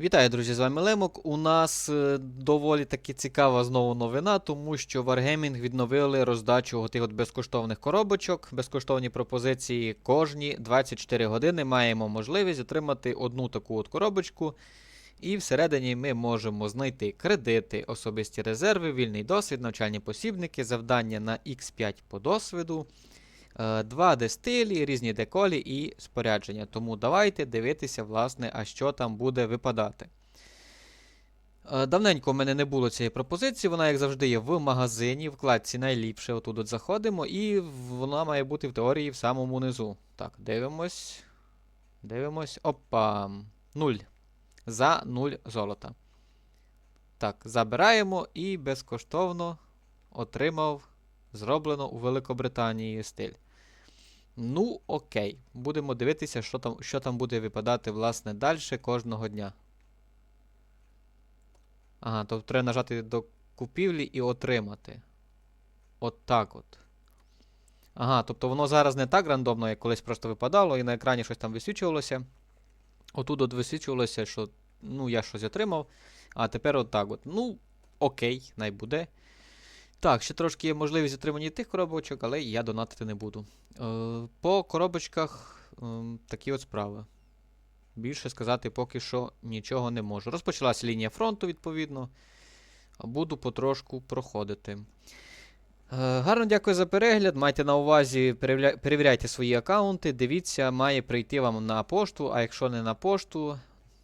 Вітаю, друзі, з вами Лемок. У нас е, доволі таки цікава знову новина, тому що Wargaming відновили роздачу тих от безкоштовних коробочок. Безкоштовні пропозиції кожні 24 години маємо можливість отримати одну таку от коробочку. І всередині ми можемо знайти кредити, особисті резерви, вільний досвід, навчальні посібники, завдання на X5 по досвіду. Е, Два дестилі, різні деколі і спорядження. Тому давайте дивитися, власне, а що там буде випадати. Е, Давненько в мене не було цієї пропозиції, вона, як завжди, є в магазині, в вкладці найліпше. Отут от заходимо, і вона має бути в теорії в самому низу. Так, дивимось. Дивимось. Опа. Нуль. За 0 золота. Так, забираємо і безкоштовно отримав зроблено у Великобританії стиль. Ну, окей. Будемо дивитися, що там, що там буде випадати, власне, далі кожного дня. Ага, тобто треба нажати до купівлі і отримати. От так от. Ага, тобто воно зараз не так рандомно, як колись просто випадало, і на екрані щось там висвічувалося. Отут от висвічувалося, що ну, я щось отримав. А тепер от так от. Ну, окей, най буде. Так, ще трошки є можливість отримання тих коробочок, але я донатити не буду. Е, по коробочках е, такі от справи. Більше сказати поки що нічого не можу. Розпочалася лінія фронту, відповідно. Буду потрошку проходити. Е, гарно дякую за перегляд. Майте на увазі, перевіряйте свої аккаунти. Дивіться, має прийти вам на пошту, а якщо не на пошту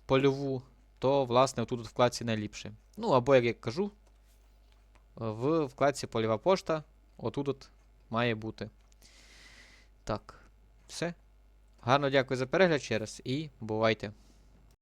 польову, то, власне, отут у вкладці найліпше. Ну, або, як я кажу, в вкладці польова пошта. Отут от має бути. Так, все. Гарно дякую за перегляд ще раз і бувайте.